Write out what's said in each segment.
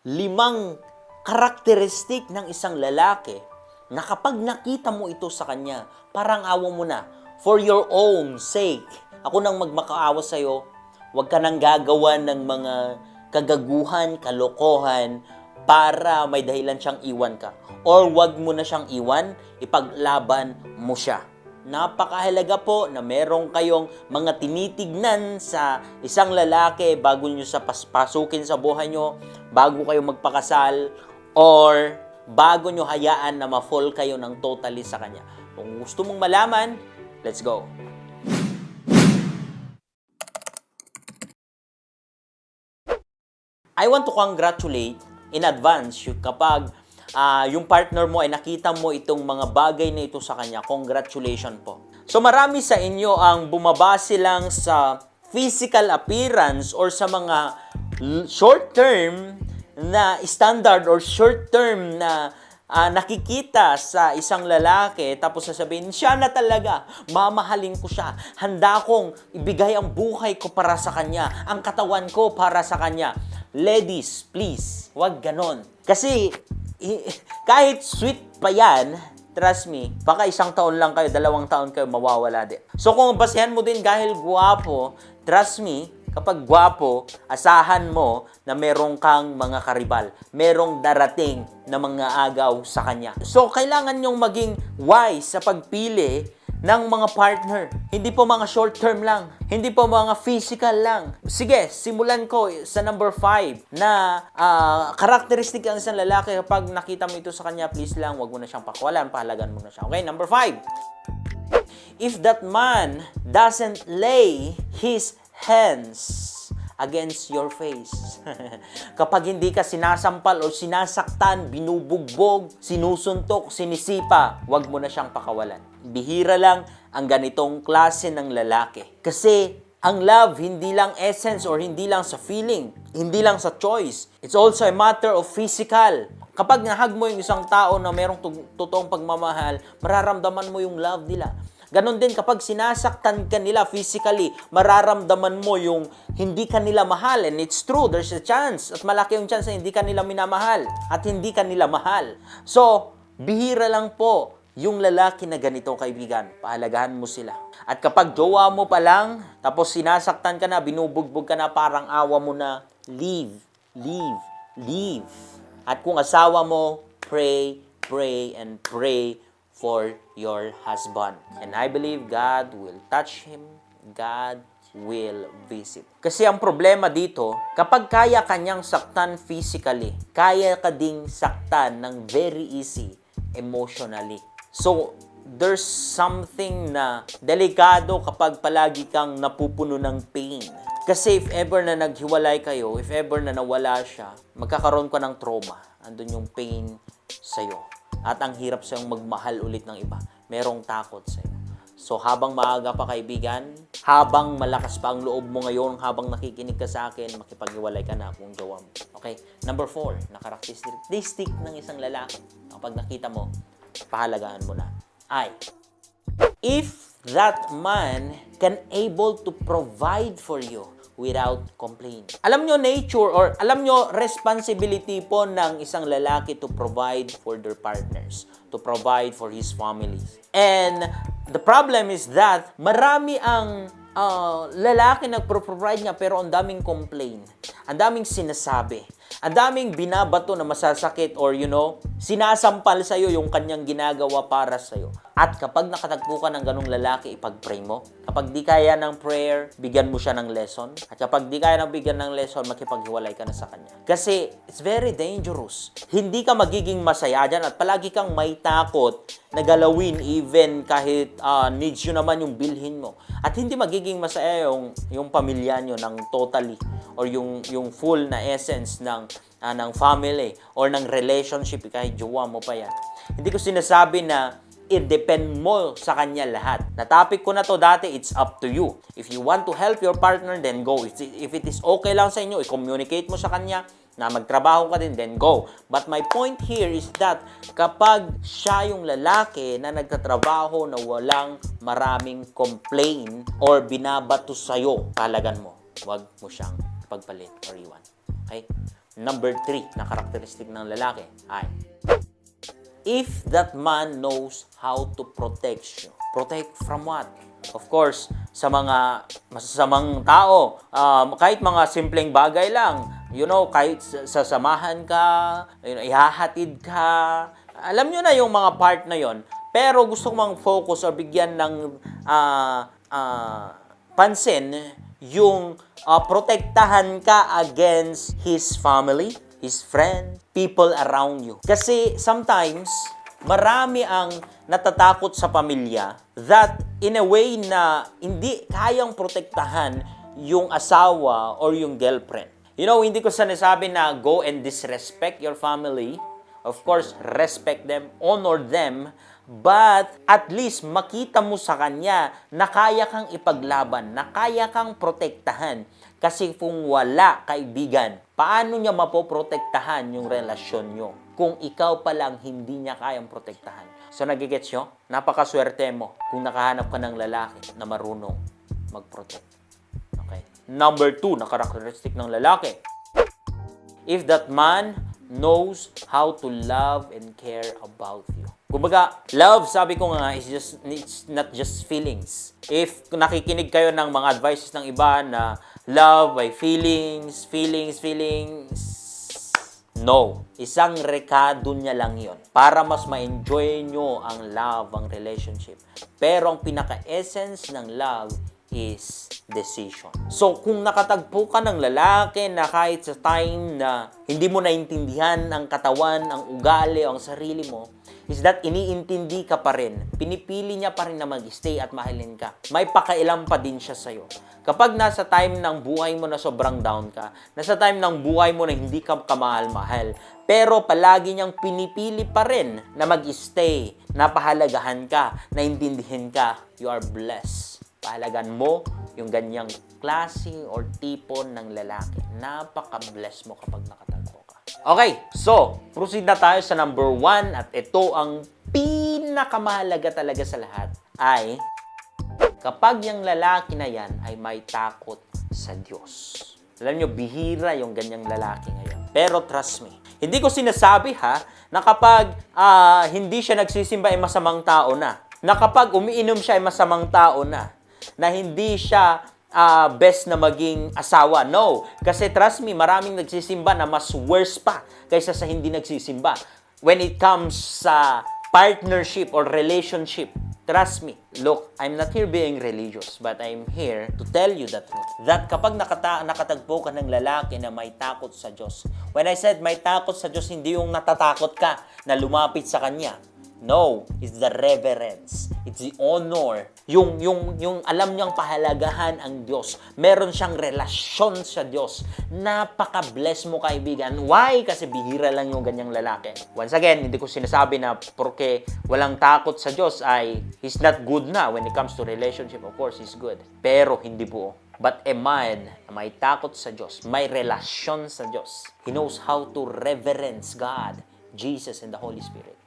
limang karakteristik ng isang lalaki na kapag nakita mo ito sa kanya, parang awa mo na, for your own sake. Ako nang magmakaawa sa'yo, huwag ka nang gagawa ng mga kagaguhan, kalokohan, para may dahilan siyang iwan ka. Or wag mo na siyang iwan, ipaglaban mo siya. Napakahalaga po na meron kayong mga tinitignan sa isang lalaki bago nyo sa paspasukin sa buhay nyo, bago kayo magpakasal, or bago nyo hayaan na ma-fall kayo ng totally sa kanya. Kung gusto mong malaman, let's go. I want to congratulate in advance kapag ah, yung partner mo ay nakita mo itong mga bagay na ito sa kanya. Congratulations po. So marami sa inyo ang bumabase lang sa physical appearance or sa mga short term na standard or short term na ah, nakikita sa isang lalaki tapos sasabihin, siya na talaga, mamahalin ko siya. Handa kong ibigay ang buhay ko para sa kanya, ang katawan ko para sa kanya. Ladies, please, wag ganon. Kasi kahit sweet pa yan, trust me, baka isang taon lang kayo, dalawang taon kayo, mawawala din. So kung basehan mo din dahil guwapo, trust me, kapag gwapo, asahan mo na merong kang mga karibal. Merong darating na mga agaw sa kanya. So, kailangan nyong maging wise sa pagpili ng mga partner. Hindi po mga short term lang. Hindi po mga physical lang. Sige, simulan ko sa number 5 na ah, characteristic ang isang lalaki kapag nakita mo ito sa kanya, please lang, wag mo na siyang pakwalan, pahalagan mo na siya. Okay, number 5 if that man doesn't lay his hands against your face. Kapag hindi ka sinasampal o sinasaktan, binubugbog, sinusuntok, sinisipa, wag mo na siyang pakawalan. Bihira lang ang ganitong klase ng lalaki. Kasi ang love, hindi lang essence or hindi lang sa feeling, hindi lang sa choice. It's also a matter of physical. Kapag nahag mo yung isang tao na merong totoong pagmamahal, mararamdaman mo yung love nila. Ganon din kapag sinasaktan ka nila physically, mararamdaman mo yung hindi ka nila mahal. And it's true, there's a chance. At malaki yung chance na hindi ka nila minamahal. At hindi ka nila mahal. So, bihira lang po yung lalaki na ganito kaibigan. Pahalagahan mo sila. At kapag jowa mo pa lang, tapos sinasaktan ka na, binubugbog ka na, parang awa mo na, leave, leave, leave. At kung asawa mo, pray, pray, and pray for your husband. And I believe God will touch him. God will visit. Kasi ang problema dito, kapag kaya kanyang saktan physically, kaya ka ding saktan ng very easy emotionally. So, there's something na delikado kapag palagi kang napupuno ng pain. Kasi if ever na naghiwalay kayo, if ever na nawala siya, magkakaroon ka ng trauma. Andun yung pain sa'yo. At ang hirap sa'yong magmahal ulit ng iba. Merong takot sa'yo. So habang maaga pa kaibigan, habang malakas pa ang loob mo ngayon, habang nakikinig ka sa akin, makipaghiwalay ka na kung jowa mo. Okay? Number four, na characteristic ng isang lalaki. Kapag nakita mo, pahalagaan mo na. Ay, if that man can able to provide for you without complaint. Alam nyo nature or alam nyo responsibility po ng isang lalaki to provide for their partners, to provide for his families. And the problem is that marami ang uh, lalaki nagpro-provide niya pero ang daming complain. Ang daming sinasabi. Ang daming binabato na masasakit or you know, sinasampal sa'yo yung kanyang ginagawa para sa'yo. At kapag nakatagpo ka ng ganong lalaki, ipag-pray mo. Kapag di kaya ng prayer, bigyan mo siya ng lesson. At kapag di kaya ng bigyan ng lesson, makipaghiwalay ka na sa kanya. Kasi it's very dangerous. Hindi ka magiging masaya dyan at palagi kang may takot na galawin even kahit ah, needs yun naman yung bilhin mo. At hindi magiging masaya yung, yung pamilya nyo ng totally or yung, yung full na essence ng, ah, ng family or ng relationship kahit jowa mo pa yan. Hindi ko sinasabi na i-depend mo sa kanya lahat. Na-topic ko na to dati, it's up to you. If you want to help your partner, then go. If, it is okay lang sa inyo, i-communicate mo sa kanya na magtrabaho ka din, then go. But my point here is that kapag siya yung lalaki na nagtatrabaho na walang maraming complain or binabato sa'yo, talagan mo, wag mo siyang pagpalit or iwan. Okay? Number three na karakteristik ng lalaki ay if that man knows how to protect you. Protect from what? Of course, sa mga masasamang tao, um, kahit mga simpleng bagay lang, you know, kahit sa- sasamahan ka, you know, ihahatid ka, alam nyo na yung mga part na yon. Pero gusto ko mang focus or bigyan ng ah, ah, pansin yung ah, protektahan ka against his family, his friend, people around you. Kasi sometimes, marami ang natatakot sa pamilya that in a way na hindi kayang protektahan yung asawa or yung girlfriend. You know, hindi ko sinasabi na go and disrespect your family. Of course, respect them, honor them, but at least makita mo sa kanya na kaya kang ipaglaban, na kaya kang protektahan. Kasi kung wala, kaibigan, paano niya mapoprotektahan yung relasyon nyo? Kung ikaw pa lang hindi niya kayang protektahan. So, nagigets nyo? Napakaswerte mo kung nakahanap ka ng lalaki na marunong mag-protect. Okay? Number two na karakteristik ng lalaki. If that man knows how to love and care about you. Kumbaga, love, sabi ko nga, is just, it's not just feelings. If nakikinig kayo ng mga advices ng iba na love by feelings, feelings, feelings, No. Isang rekado niya lang yon para mas ma-enjoy nyo ang love, ang relationship. Pero ang pinaka-essence ng love is decision. So, kung nakatagpo ka ng lalaki na kahit sa time na hindi mo naintindihan ang katawan, ang ugali, ang sarili mo, is that iniintindi ka pa rin. Pinipili niya pa rin na mag-stay at mahalin ka. May pakailam pa din siya sa'yo. Kapag nasa time ng buhay mo na sobrang down ka, nasa time ng buhay mo na hindi ka kamahal-mahal, pero palagi niyang pinipili pa rin na mag-stay, na pahalagahan ka, na intindihin ka, you are blessed. Pahalagan mo yung ganyang klase or tipo ng lalaki. Napaka-bless mo kapag nakatagpo ka. Okay, so, proceed na tayo sa number one at ito ang pinakamahalaga talaga sa lahat ay kapag yung lalaki na yan ay may takot sa Diyos. Alam nyo, bihira yung ganyang lalaki ngayon. Pero trust me, hindi ko sinasabi ha, na kapag ah, hindi siya nagsisimba ay masamang tao na. Na kapag umiinom siya ay masamang tao na. Na hindi siya ah, best na maging asawa. No. Kasi trust me, maraming nagsisimba na mas worse pa kaysa sa hindi nagsisimba. When it comes sa partnership or relationship, trust me. Look, I'm not here being religious, but I'm here to tell you the truth. That kapag nakata nakatagpo ka ng lalaki na may takot sa Diyos. When I said may takot sa Diyos, hindi yung natatakot ka na lumapit sa Kanya. No, it's the reverence. It's the honor. Yung, yung, yung alam niyang pahalagahan ang Diyos. Meron siyang relasyon sa Diyos. Napaka-bless mo kaibigan. Why? Kasi bihira lang yung ganyang lalaki. Once again, hindi ko sinasabi na porque walang takot sa Diyos ay he's not good na. When it comes to relationship, of course, he's good. Pero hindi buo. But a man na may takot sa Diyos, may relasyon sa Diyos, he knows how to reverence God, Jesus, and the Holy Spirit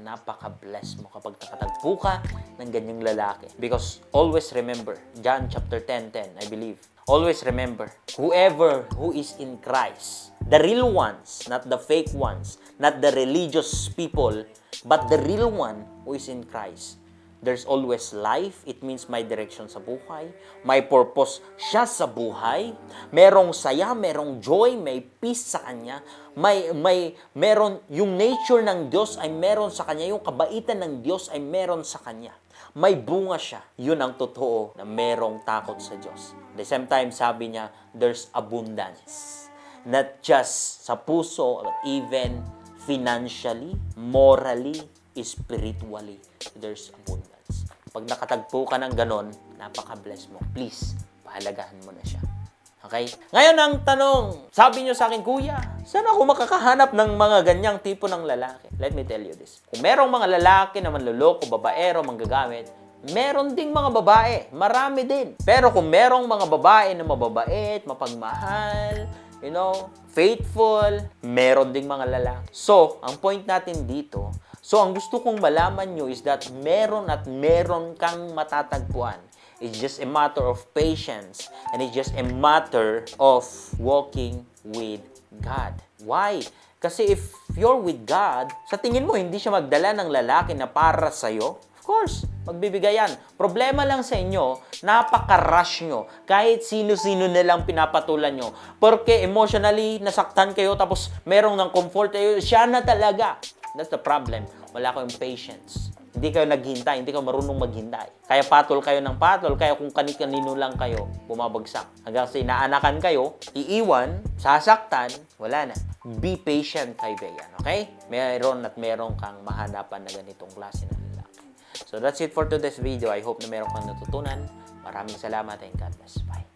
napaka-bless mo kapag nakatagpo ka ng ganyang lalaki. Because always remember, John chapter 10, 10, I believe. Always remember, whoever who is in Christ, the real ones, not the fake ones, not the religious people, but the real one who is in Christ, There's always life. It means may direction sa buhay. May purpose siya sa buhay. Merong saya, merong joy, may peace sa kanya. May, may, meron, yung nature ng Diyos ay meron sa kanya. Yung kabaitan ng Diyos ay meron sa kanya. May bunga siya. Yun ang totoo na merong takot sa Diyos. At the same time, sabi niya, there's abundance. Not just sa puso, but even financially, morally, spiritually, there's abundance. Pag nakatagpo ka ng ganon, napaka-bless mo. Please, pahalagahan mo na siya. Okay? Ngayon ang tanong, sabi nyo sa akin, Kuya, saan ako makakahanap ng mga ganyang tipo ng lalaki? Let me tell you this. Kung merong mga lalaki na manloloko, babaero, manggagamit, meron ding mga babae. Marami din. Pero kung merong mga babae na mababait, mapagmahal, you know, faithful, meron ding mga lalaki. So, ang point natin dito, so ang gusto kong malaman nyo is that meron at meron kang matatagpuan. It's just a matter of patience and it's just a matter of walking with God. Why? Kasi if you're with God, sa tingin mo hindi siya magdala ng lalaki na para sa'yo? Of course, magbibigay yan. Problema lang sa inyo, napaka-rush nyo. Kahit sino-sino na lang pinapatulan nyo. Porque emotionally, nasaktan kayo, tapos merong ng comfort kayo, siya na talaga. That's the problem. Wala kayong patience. Hindi kayo naghintay, hindi kayo marunong maghintay. Kaya patol kayo ng patol, kaya kung kani-kanino lang kayo, bumabagsak. Hanggang sa inaanakan kayo, iiwan, sasaktan, wala na. Be patient, kaibigan. Okay? Meron at meron kang mahanapan na ganitong klase ng lalaki. So that's it for today's video. I hope na meron kang natutunan. Maraming salamat and God bless. Bye.